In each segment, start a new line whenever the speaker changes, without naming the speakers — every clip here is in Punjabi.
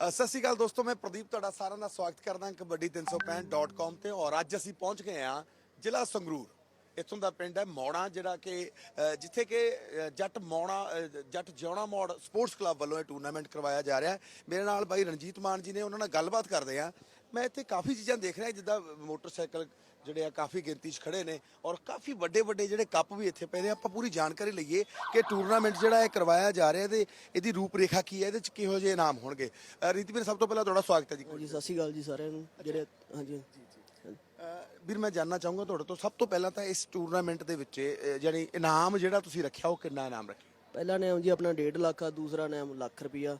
ਸਤਿ ਸ਼੍ਰੀ ਅਕਾਲ ਦੋਸਤੋ, ਮੈਂ ਪ੍ਰਦੀਪ ਤੁਹਾਡਾ ਸਾਰਿਆਂ ਦਾ ਸਵਾਗਤ ਕਰਦਾ ਕਬੱਡੀ365.com ਤੇ ਔਰ ਅੱਜ ਅਸੀਂ ਪਹੁੰਚ ਗਏ ਹਾਂ ਜ਼ਿਲ੍ਹਾ ਸੰਗਰੂਰ। ਇੱਥੋਂ ਦਾ ਪਿੰਡ ਹੈ ਮੌਣਾ, ਜਿਹੜਾ ਕਿ ਜਿੱਥੇ ਕਿ ਜੱਟ ਮੌਣਾ ਜੱਟ ਜਿਉਣਾ ਮੌੜ ਸਪੋਰਟਸ ਕਲੱਬ ਵੱਲੋਂ ਇਹ ਟੂਰਨਾਮੈਂਟ ਕਰਵਾਇਆ ਜਾ ਰਿਹਾ ਹੈ। ਮੇਰੇ ਨਾਲ ਬਾਈ ਰਣਜੀਤ ਮਾਨ ਜੀ ਨੇ, ਉਹਨਾਂ ਨਾਲ ਗੱਲਬਾਤ ਕਰਦੇ ਆ ਮੈਂ ਇੱਥੇ ਕਾਫੀ ਚੀਜ਼ਾਂ ਦੇਖ ਰਿਹਾ, ਜਿੱਦਾਂ ਮੋਟਰਸਾਈਕਲ ਜਿਹੜੇ ਆ ਕਾਫੀ ਗਿਣਤੀ 'ਚ ਖੜੇ ਨੇ ਔਰ ਕਾਫੀ ਵੱਡੇ ਵੱਡੇ ਜਿਹੜੇ ਕੱਪ ਵੀ ਇੱਥੇ ਪਏ ਨੇ। ਆਪਾਂ ਪੂਰੀ ਜਾਣਕਾਰੀ ਲਈਏ ਕਿ ਟੂਰਨਾਮੈਂਟ ਜਿਹੜਾ ਇਹ ਕਰਵਾਇਆ ਜਾ ਰਿਹਾ ਤੇ ਇਹਦੀ ਰੂਪਰੇਖਾ ਕੀ ਹੈ? ਇਹਦੇ 'ਚ ਕਿਹੋ ਜਿਹੇ ਇਨਾਮ ਹੋਣਗੇ? ਰੀਤਵੀਰ ਸਭ ਤੋਂ ਪਹਿਲਾਂ ਤੁਹਾਡਾ ਸਵਾਗਤ ਹੈ ਜੀ
ਹਾਂਜੀ ਸਤਿ ਸ਼੍ਰੀ ਅਕਾਲ ਜੀ ਸਾਰਿਆਂ ਨੂੰ। ਜਿਹੜੇ ਹਾਂਜੀ।
ਵੀਰ ਮੈਂ ਜਾਨਣਾ ਚਾਹੂੰਗਾ ਤੁਹਾਡੇ ਤੋਂ ਸਭ ਤੋਂ ਪਹਿਲਾਂ ਤਾਂ ਇਸ ਟੂਰਨਾਮੈਂਟ ਦੇ ਵਿੱਚ ਜਾਣੀ ਇਨਾਮ ਜਿਹੜਾ ਤੁਸੀਂ ਰੱਖਿਆ ਉਹ ਕਿੰਨਾ ਇਨਾਮ ਰੱਖਿਆ?
ਪਹਿਲਾ ਨਾਮ ਜੀ ਆਪਣਾ 1.5 ਲੱਖ ਆ ਦੂਸਰਾ ਨਾਮ ਲੱਖ ਰੁਪਿਆ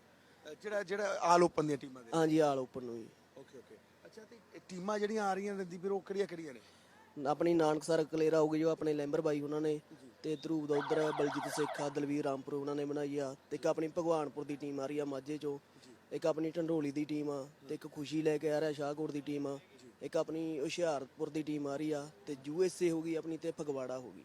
ਜਿਹੜਾ ਜਿਹੜਾ ਆਲ ਓਪਨ ਦੀਆਂ ਟੀਮਾਂ ਦੇ
ਹਾਂਜੀ ਆਲ ਓਪਨ ਨੂੰ ਜੀ।
Okay okay. ਅੱਛਾ ਤੇ ਇਹ ਟੀਮਾਂ ਜਿਹੜੀਆਂ ਆ ਰਹੀਆਂ ਨੇ ਦੀ ਵੀਰ ਉਹ ਕਿਹੜੀਆਂ ਕਿਹੜੀਆਂ ਨੇ?
ਆਪਣੀ ਨਾਨਕਸਰ ਕਲੇਰਾ ਹੋ ਗਈ ਜੋ ਆਪਣੇ ਲੈਂਬਰ ਬਾਈ ਉਹਨਾਂ ਨੇ ਤੇ ਧਰੂਪ ਦਾ ਉਧਰ ਬਲਜੀਤ ਸੇਖਾ ਦਲਵੀਰ ਰਾਮਪੁਰ ਉਹਨਾਂ ਨੇ ਬਣਾਈ ਆ। ਤੇ ਇੱਕ ਆਪਣੀ ਭਗਵਾਨਪੁਰ ਦੀ ਟੀਮ ਆ ਰਹੀ ਆ ਮਾਝੇ ਚੋਂ। ਇੱਕ ਆਪਣੀ ਢੰਡੋਲੀ ਦੀ ਟੀਮ ਆ ਤੇ ਇੱਕ ਖੁਸ਼ੀ ਲੈ ਕੇ ਆ ਰਿਹਾ ਸ਼ਾਹਕੋਟ ਦੀ ਟੀਮ ਆ। ਇੱਕ ਆਪਣੀ ਹੁਸ਼ਿਆਰਪੁਰ ਦੀ ਟੀਮ ਆ ਰਹੀ ਆ ਤੇ ਯੂਐਸਏ ਹੋ ਗਈ ਆਪਣੀ ਤੇ ਫਗਵਾੜਾ ਹੋ ਗਈ।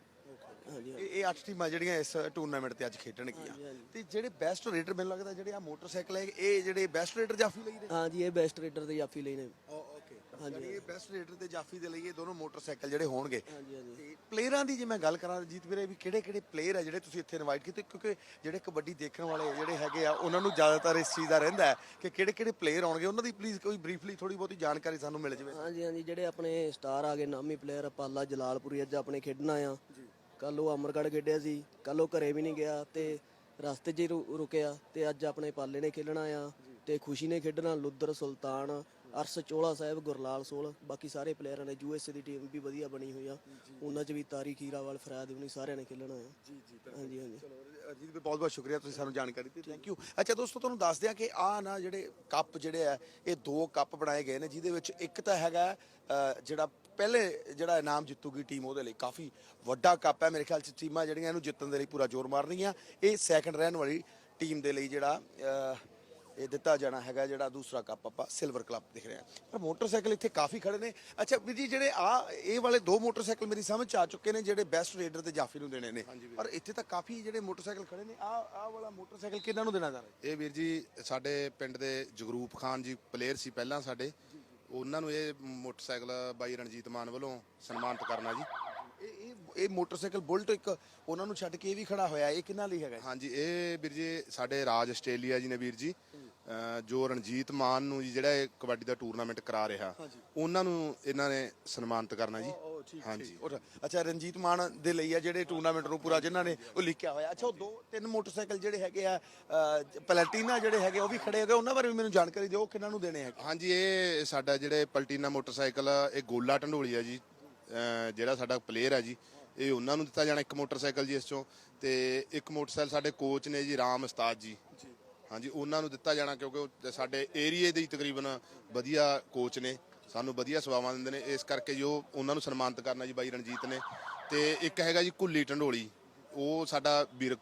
ਹਾਂਜੀ
ਇਹ ਇਹ ਅੱਠ ਟੀਮਾਂ ਜਿਹੜੀਆਂ ਇਸ ਟੂਰਨਾਮੈਂਟ ਤੇ ਅੱਜ ਖੇਡਣਗੀਆਂ। ਤੇ ਜਿਹੜੇ ਬੈਸਟ ਰੇਡਰ ਮੈਨੂੰ ਲੱਗਦਾ ਜਿਹੜੇ ਆ ਮੋਟਰਸਾਈਕਲ ਹੈ ਇਹ ਜਿਹੜੇ ਬੈਸਟ ਰੇਡਰ ਜਾਫੀ ਲਈ ਨੇ?
ਹਾਂਜੀ ਇਹ ਬੈਸਟ ਰੇਡਰ ਤੇ ਜਾਫੀ ਲਈ ਨੇ।
ਓਕੇ ਹਾਂਜੀ ਇਹ ਬੈਸਟ ਰੇਡਰ ਤੇ ਜਾਫੀ ਦੇ ਲਈ ਇਹ ਦੋਨੋਂ ਮੋਟਰਸਾਈਕਲ ਜਿਹੜੇ ਹੋਣਗੇ।
ਹਾਂਜੀ ਹਾਂਜੀ।
ਤੇ ਪਲੇਅਰਾਂ ਦੀ ਜੇ ਮੈਂ ਗੱਲ ਕਰਾਂ ਜੀਤ ਵੀਰੇ ਵੀ ਕਿਹੜੇ ਕਿਹੜੇ ਪਲੇਅਰ ਆ ਜਿਹੜੇ ਤੁਸੀਂ ਇੱਥੇ ਇਨਵਾਈਟ ਕੀਤੇ? ਕਿਉਂਕਿ ਜਿਹੜੇ ਕਬੱਡੀ ਦੇਖਣ ਵਾਲੇ ਜਿਹੜੇ ਹੈਗੇ ਆ ਉਹਨਾਂ ਨੂੰ ਜ਼ਿਆਦਾਤਰ ਇਸ ਚੀਜ਼ ਦਾ ਰਹਿੰਦਾ ਹੈ ਕਿ ਕਿਹੜੇ ਕਿਹੜੇ ਪਲੇਅਰ ਆਉਣਗੇ। ਉਹਨਾਂ ਦੀ ਪਲੀਜ਼ ਕੋਈ ਬਰੀਫਲੀ ਥੋੜੀ ਬਹੁਤੀ ਜਾਣਕਾਰੀ ਸਾਨੂੰ ਮਿਲ ਜਾਵੇ।
ਹਾਂਜੀ ਹਾਂਜੀ। ਜਿਹੜੇ ਆਪਣੇ ਸਟਾਰ ਆ ਗਏ ਨਾਮੀ ਪਲੇਅਰ ਪਾਲਾ ਜਲਾਲਪੁਰੀ ਅੱਜ ਆਪਣੇ ਖੇਡਣਾ ਆ। ਕੱਲ ਉਹ ਅਮਰਗੜ੍ਹ ਖੇਡਿਆ ਸੀ ਕੱਲ ਉਹ ਘਰੇ ਵੀ ਨਹੀਂ ਗਿਆ ਤੇ ਰਸਤੇ 'ਚ ਹੀ ਰੁ- ਰੁਕਿਆ ਤੇ ਅੱਜ ਆਪਣੇ ਪਾਲੇ ਨੇ ਖੇਡਣਾ ਆ ਤੇ ਖੁਸ਼ੀ ਨੇ ਖੇਡਣਾ ਲੁੱਦਰ ਸੁਲਤਾਨ ਅਰਸ ਚੋਲਾ ਸਾਹਿਬ ਗੁਰਲਾਲ ਸੋਲ ਬਾਕੀ ਸਾਰੇ ਪਲੇਅਰਾਂ ਨੇ ਯੂਐਸਏ ਦੀ ਟੀਮ ਵੀ ਵਧੀਆ ਬਣੀ ਹੋਈ ਆ। ਉਹਨਾਂ 'ਚ ਵੀ ਤਾਰੀ ਖੀਰਾਵਾਲ ਫਰਾਦ ਵੀ ਸਾਰਿਆਂ ਨੇ ਖੇਡਣਾ ਆ।
ਜੀ ਜੀ
ਹਾਂਜੀ ਹਾਂਜੀ।
ਚਲੋ ਅਜੀਤ ਵੀ ਬਹੁਤ ਬਹੁਤ ਸ਼ੁਕਰੀਆ ਤੁਸੀਂ ਸਾਨੂੰ ਜਾਣਕਾਰੀ ਦਿੱਤੀ। ਥੈਂਕ ਯੂ ਅੱਛਾ ਦੋਸਤੋ, ਤੁਹਾਨੂੰ ਦੱਸ ਦਿਆਂ ਕਿ ਆ ਨਾ ਜਿਹੜੇ ਕੱਪ ਜਿਹੜੇ ਆ, ਇਹ ਦੋ ਕੱਪ ਬਣਾਏ ਗਏ ਨੇ, ਜਿਹਦੇ ਵਿੱਚ ਇੱਕ ਤਾਂ ਹੈਗਾ ਜਿਹੜਾ ਪਹਿਲੇ ਜਿਹੜਾ ਇਨਾਮ ਜਿੱਤੂਗੀ ਟੀਮ, ਉਹਦੇ ਲਈ ਕਾਫੀ ਵੱਡਾ ਕੱਪ ਹੈ। ਮੇਰੇ ਖਿਆਲ ਚ ਟੀਮਾਂ ਜਿਹੜੀਆਂ, ਇਹਨੂੰ ਜਿੱਤਣ ਦੇ ਲਈ ਪੂਰਾ ਜ਼ੋਰ ਮਾਰਨਗੀਆਂ। ਇਹ ਸੈਕੰਡ ਰਹਿਣ ਵਾਲੀ ਟੀਮ ਦੇ ਲਈ ਜਿਹੜਾ ਇਹ ਦਿੱਤਾ ਜਾਣਾ ਹੈਗਾ ਜਿਹੜਾ ਦੂਸਰਾ ਕੱਪ ਆਪਾਂ ਸਿਲਵਰ ਕਲੱਬ ਦਿਖ ਰਿਹਾ ਪਰ ਮੋਟਰਸਾਈਕਲ ਇੱਥੇ ਕਾਫੀ ਖੜੇ ਨੇ। ਅੱਛਾ ਵੀਰ ਜੀ ਜਿਹੜੇ ਆ ਇਹ ਵਾਲੇ ਦੋ ਮੋਟਰਸਾਈਕਲ ਮੇਰੀ ਸਮਝ ਚ ਆ ਚੁੱਕੇ ਨੇ ਜਿਹੜੇ ਬੈਸਟ ਰੇਡਰ ਤੇ ਜਾਫੀ ਨੂੰ ਦੇਣੇ ਨੇ। ਪਰ ਇੱਥੇ ਤਾਂ ਕਾਫੀ ਜਿਹੜੇ ਮੋਟਰਸਾਈਕਲ ਖੜੇ ਨੇ। ਆ ਆ ਵਾਲਾ ਮੋਟਰਸਾਈਕਲ ਕਿਹਨਾਂ ਨੂੰ ਦੇਣਾ ਜਾ ਰਿਹਾ?
ਇਹ ਵੀਰ ਜੀ ਸਾਡੇ ਪਿੰਡ ਦੇ ਜਗਰੂਪ ਖਾਨ ਜੀ ਪਲੇਅਰ ਸੀ ਪਹਿਲਾਂ ਸਾਡੇ। ਉਹਨਾਂ ਨੂੰ ਇਹ ਮੋਟਰਸਾਈਕਲ ਬਾਈ ਰਣਜੀਤ ਮਾਨ ਵੱਲੋਂ ਸਨਮਾਨਿਤ ਕਰਨਾ ਜੀ।
ਇਹ ਮੋਟਰਸਾਈਕਲ ਬੁਲਟ ਇੱਕ ਉਹਨਾਂ ਨੂੰ ਛੱਡ ਕੇ ਇਹ ਵੀ ਖੜਾ ਹੋਇਆ। ਇਹ ਕਿਹਨਾਂ ਲਈ ਹੈਗਾ?
ਹਾਂਜੀ ਇਹ ਵੀਰ ਜੀ ਸਾਡੇ ਰਾਜ ਆਸਟ੍ਰੇਲੀਆ ਜੀ ਨੇ ਵੀਰ ਜੀ। ਜੋ ਰਣਜੀਤ ਮਾਨ ਨੂੰ ਜੀ ਜਿਹੜਾ ਇਹ ਕਬੱਡੀ ਦਾ ਟੂਰਨਾਮੈਂਟ ਕਰਾ ਰਿਹਾ ਉਹਨਾਂ ਨੂੰ ਇਹਨਾਂ ਨੇ ਸਨਮਾਨਿਤ ਕਰਨਾ ਜੀ। ਹਾਂਜੀ।
ਅੱਛਾ ਰਣਜੀਤ ਮਾਨ ਦੇ ਲਈ ਆ ਜਿਹੜੇ ਟੂਰਨਾਮੈਂਟ ਨੂੰ ਪੂਰਾ ਜਿਨ੍ਹਾਂ ਨੇ ਉਹ ਲਿਖਿਆ ਹੋਇਆ। ਅੱਛਾ ਉਹ ਦੋ ਤਿੰਨ ਮੋਟਰਸਾਈਕਲ ਜਿਹੜੇ ਹੈਗੇ ਆ ਪਲੈਟੀਨਾ ਜਿਹੜੇ ਹੈਗੇ ਉਹ ਵੀ ਖੜੇ ਹੈਗੇ। ਉਹਨਾਂ ਬਾਰੇ ਵੀ ਮੈਨੂੰ ਜਾਣਕਾਰੀ ਦਿਓ ਕਿਹਨਾਂ ਨੂੰ ਦੇਣੇ ਹੈਗੇ?
ਹਾਂਜੀ ਇਹ ਸਾਡਾ ਜਿਹੜੇ ਪਲਟੀਨਾ ਮੋਟਰਸਾਈਕਲ ਇਹ ਗੋਲਾ ਢੰਡੋਲੀ ਆ ਜੀ। ਜਿਹੜਾ ਸਾਡਾ ਪਲੇਅਰ ਆ ਜੀ ਇਹ ਉਹਨਾਂ ਨੂੰ ਦਿੱਤਾ ਜਾਣਾ ਇੱਕ ਮੋਟਰਸਾਈਕਲ ਜੀ ਇਸ ਚੋਂ। ਤੇ ਇੱਕ ਮੋਟਰਸਾਈਕਲ ਸਾਡੇ ਕੋਚ ਨੇ ਜੀ ਰਾਮ ਉਸਤਾਦ ਜੀ। ਹਾਂਜੀ, ਉਹਨਾਂ ਨੂੰ ਦਿੱਤਾ ਜਾਣਾ ਕਿਉਂਕਿ ਉਹ ਸਾਡੇ ਏਰੀਏ ਦੇ ਹੀ ਤਕਰੀਬਨ ਵਧੀਆ ਕੋਚ ਨੇ, ਸਾਨੂੰ ਵਧੀਆ ਸੇਵਾਵਾਂ ਦਿੰਦੇ ਨੇ। ਇਸ ਕਰਕੇ ਜੋ ਉਹਨਾਂ ਨੂੰ ਸਨਮਾਨਿਤ ਕਰਨਾ ਜੀ ਬਾਈ ਰਣਜੀਤ ਨੇ। ਤੇ ਇੱਕ ਹੈਗਾ ਜੀ ਕੁੱਲੀ ਢੰਡੋਲੀ ਉਹ ਸਾਡਾ ਵੀਰ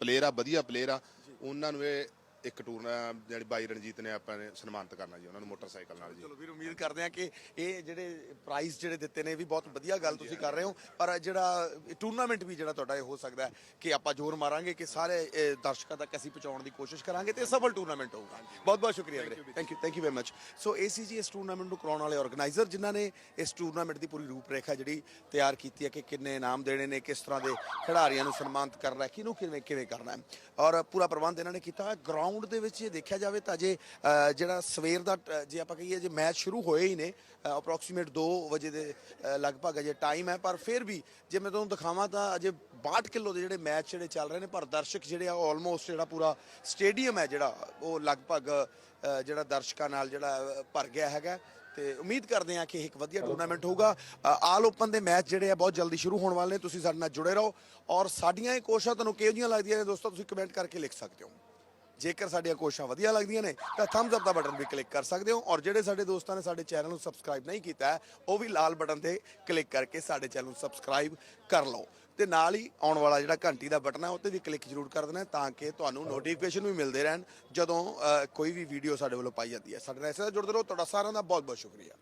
ਪਲੇਅਰ ਆ, ਵਧੀਆ ਪਲੇਅਰ ਆ। ਉਹਨਾਂ ਨੂੰ ਇਹ ਇੱਕ ਟੂਰਨਾ ਜਿਹੜੀ ਬਾਈ ਰਣਜੀਤ ਨੇ ਆਪਾਂ ਨੇ ਸਨਮਾਨਿਤ ਕਰਨਾ ਜੀ ਉਹਨਾਂ ਨੂੰ ਮੋਟਰਸਾਈਕਲ ਨਾਲ ਜੀ।
ਚਲੋ ਵੀਰ ਉਮੀਦ ਕਰਦੇ ਹਾਂ ਕਿ ਇਹ ਜਿਹੜੇ ਪ੍ਰਾਈਜ਼ ਜਿਹੜੇ ਦਿੱਤੇ ਨੇ ਵੀ ਬਹੁਤ ਵਧੀਆ ਗੱਲ ਤੁਸੀਂ ਕਰ ਰਹੇ ਹੋ। ਪਰ ਜਿਹੜਾ ਟੂਰਨਾਮੈਂਟ ਵੀ ਜਿਹੜਾ ਤੁਹਾਡਾ ਇਹ ਹੋ ਸਕਦਾ ਹੈ ਕਿ ਆਪਾਂ ਜ਼ੋਰ ਮਾਰਾਂਗੇ ਕਿ ਸਾਰੇ ਦਰਸ਼ਕਾਂ ਤੱਕ ਅਸੀਂ ਪਹੁੰਚਾਉਣ ਦੀ ਕੋਸ਼ਿਸ਼ ਕਰਾਂਗੇ ਤੇ ਸਫਲ ਟੂਰਨਾਮੈਂਟ ਹੋਊਗਾ। ਬਹੁਤ ਬਹੁਤ ਸ਼ੁਕਰੀਆ ਵੀਰੇ। Thank you thank you very much so ਇਹ ਸੀ ਜੀ ਇਸ ਟੂਰਨਾਮੈਂਟ ਨੂੰ ਕਰਾਉਣ ਵਾਲੇ ਆਰਗੇਨਾਈਜ਼ਰ ਜਿਨ੍ਹਾਂ ਨੇ ਇਸ ਟੂਰਨਾਮੈਂਟ ਦੀ ਪੂਰੀ ਰੂਪਰੇਖਾ ਜਿਹੜੀ ਤਿਆਰ ਕੀਤੀ ਹੈ ਕਿ ਕਿੰਨੇ ਇਨਾਮ ਦੇਣੇ ਨੇ ਕਿਸ ਤਰ੍ਹਾਂ ਦੇ ਖਿਡਾਰੀਆਂ ਨੂੰ ਸਨਮਾਨਿਤ ਕਰਨਾ ਹੈ ਕਿਹਨੂੰ ਕਿਵੇਂ ਕਿਵੇਂ ਕਰਨਾ ਹੈ। ਔਰ ਪੂਰਾ ਪ੍ਰਬੰਧ ਇਹਨਾਂ ਨੇ ਕੀਤਾ ਹੈ ਗਰਾਊਂਡ ਦੇ ਵਿੱਚ ਇਹ ਦੇਖਿਆ ਜਾਵੇ ਤਾਂ ਜੇ ਜਿਹੜਾ ਸਵੇਰ ਦਾ ਜੇ ਆਪਾਂ ਕਹੀਏ ਜੇ ਮੈਚ ਸ਼ੁਰੂ ਹੋਏ ਹੀ ਨੇ ਅਪਰੋਕਸੀਮੇਟ 2 ਵਜੇ ਦੇ ਲਗਭਗ ਅਜੇ ਟਾਈਮ ਹੈ ਪਰ ਫਿਰ ਵੀ ਜੇ ਮੈਂ ਤੁਹਾਨੂੰ ਦਿਖਾਵਾਂ ਤਾਂ ਅਜੇ 62 ਕਿਲੋ ਦੇ ਜਿਹੜੇ ਮੈਚ ਜਿਹੜੇ ਚੱਲ ਰਹੇ ਨੇ ਪਰ ਦਰਸ਼ਕ ਜਿਹੜੇ ਆ ਆਲਮੋਸਟ ਜਿਹੜਾ ਪੂਰਾ ਸਟੇਡੀਅਮ ਹੈ ਜਿਹੜਾ ਉਹ ਲਗਭਗ ਜਿਹੜਾ ਦਰਸ਼ਕਾਂ ਨਾਲ ਜਿਹੜਾ ਭਰ ਗਿਆ ਹੈਗਾ। ਤੇ ਉਮੀਦ ਕਰਦੇ ਹਾਂ ਕਿ ਇਹ ਇੱਕ ਵਧੀਆ ਟੂਰਨਾਮੈਂਟ ਹੋਊਗਾ। ਆਲ ਓਪਨ ਦੇ ਮੈਚ ਜਿਹੜੇ ਆ ਬਹੁਤ ਜਲਦੀ ਸ਼ੁਰੂ ਹੋਣ ਵਾਲੇ ਨੇ ਤੁਸੀਂ ਸਾਡੇ ਨਾਲ ਜੁੜੇ ਰਹੋ। ਔਰ ਸਾਡੀਆਂ ਇਹ ਕੋਸ਼ਿਸ਼ਾਂ ਤੁਹਾਨੂੰ ਕਿਹੋ ਜਿਹੀਆਂ ਲੱਗਦੀਆਂ ਨੇ ਦੋਸਤੋ ਤੁਸੀਂ ਕਮੈਂਟ ਕਰਕੇ ਲਿਖ ਸਕਦੇ ਹੋ। ਜੇਕਰ ਸਾਡੀਆਂ ਕੋਸ਼ਿਸ਼ਾਂ ਵਧੀਆ ਲੱਗਦੀਆਂ ਨੇ, ਤਾਂ ਥੰਬਸ ਅਪ ਦਾ ਬਟਨ ਵੀ ਕਲਿੱਕ ਕਰ ਸਕਦੇ ਹੋ ਔਰ ਜਿਹੜੇ ਸਾਡੇ ਦੋਸਤਾਂ ਨੇ ਸਾਡੇ ਚੈਨਲ ਨੂੰ ਸਬਸਕ੍ਰਾਈਬ ਨਹੀਂ ਕੀਤਾ ਉਹ ਵੀ ਲਾਲ ਬਟਨ ਤੇ ਕਲਿੱਕ ਕਰਕੇ ਸਾਡੇ ਚੈਨਲ ਨੂੰ ਸਬਸਕ੍ਰਾਈਬ ਕਰ ਲਓ। ਤੇ ਨਾਲ ਹੀ ਆਉਣ ਵਾਲਾ ਜਿਹੜਾ ਘੰਟੀ ਦਾ ਬਟਨ ਹੈ ਉੱਤੇ ਵੀ ਕਲਿੱਕ ਜ਼ਰੂਰ ਕਰ ਦੇਣਾ ਤਾਂ ਕਿ ਤੁਹਾਨੂੰ ਨੋਟੀਫਿਕੇਸ਼ਨ ਵੀ ਮਿਲਦੇ ਰਹਿਣ, ਜਦੋਂ ਕੋਈ ਵੀ ਵੀਡੀਓ ਸਾਡੇ ਵੱਲੋਂ ਪਾਈ ਜਾਂਦੀ ਹੈ। ਸਾਡੇ ਨਾਲ ਇਸੇ ਤਰ੍ਹਾਂ ਜੁੜਦੇ ਰਹੋ, ਤੁਹਾਡਾ ਸਾਰਿਆਂ ਦਾ ਬਹੁਤ ਬਹੁਤ ਸ਼ੁਕਰੀਆ।